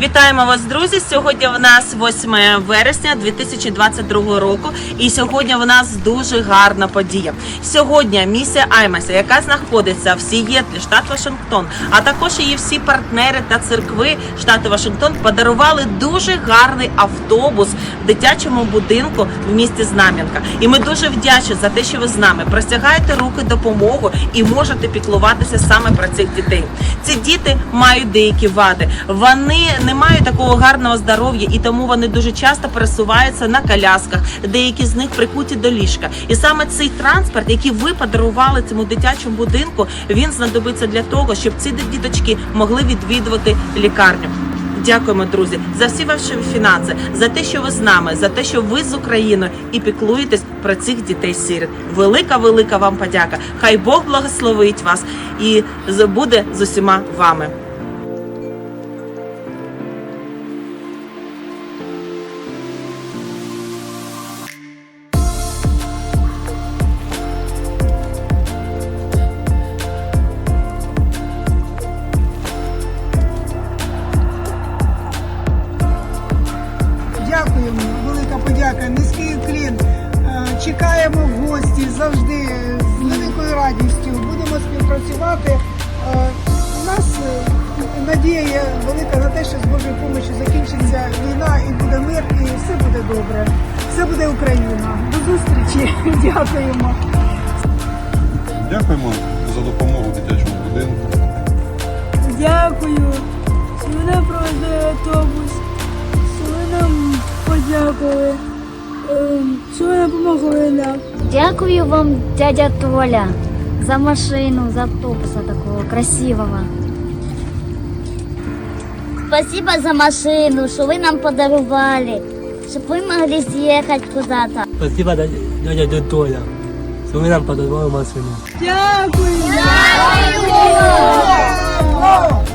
Вітаємо вас, друзі! Сьогодні в нас 8 вересня 2022 року, і сьогодні в нас дуже гарна подія. Сьогодні місія Аймаса, яка знаходиться в Сієтлі, штат Вашингтон, а також її всі партнери та церкви штату Вашингтон подарували дуже гарний автобус в дитячому будинку в місті Знам'янка. І ми дуже вдячні за те, що ви з нами простягаєте руки допомогу і можете піклуватися саме про цих дітей. Ці діти мають деякі вади. Вони не мають такого гарного здоров'я, і тому вони дуже часто пересуваються на колясках. Деякі з них прикуті до ліжка. І саме цей транспорт, який ви подарували цьому дитячому будинку, він знадобиться для того, щоб ці діточки могли відвідувати лікарню. Дякуємо, друзі, за всі ваші фінанси, за те, що ви з нами, за те, що ви з Україною і піклуєтесь про цих дітей сиріт. Велика, велика вам подяка. Хай Бог благословить вас і буде з усіма вами. Велика подяка, низький уклін. Е, Чекаємо в гості завжди з великою радістю. Будемо співпрацювати. Е, У нас е, надія є велика на те, що з Божою допомогою закінчиться війна і буде мир, і все буде добре. Все буде Україна. До зустрічі. Дякуємо. Дякуємо за допомогу дитячому будинку. Дякую, допомогли нам. Дякую вам, дядя Толя, за машину, за автобуса такого красивого. Спасибо за машину, что вы нам подарували, чтобы вы могли съехать куда-то. Спасибо, дядя, дядя Толя, що ви нам подарували машину. Дякую! О!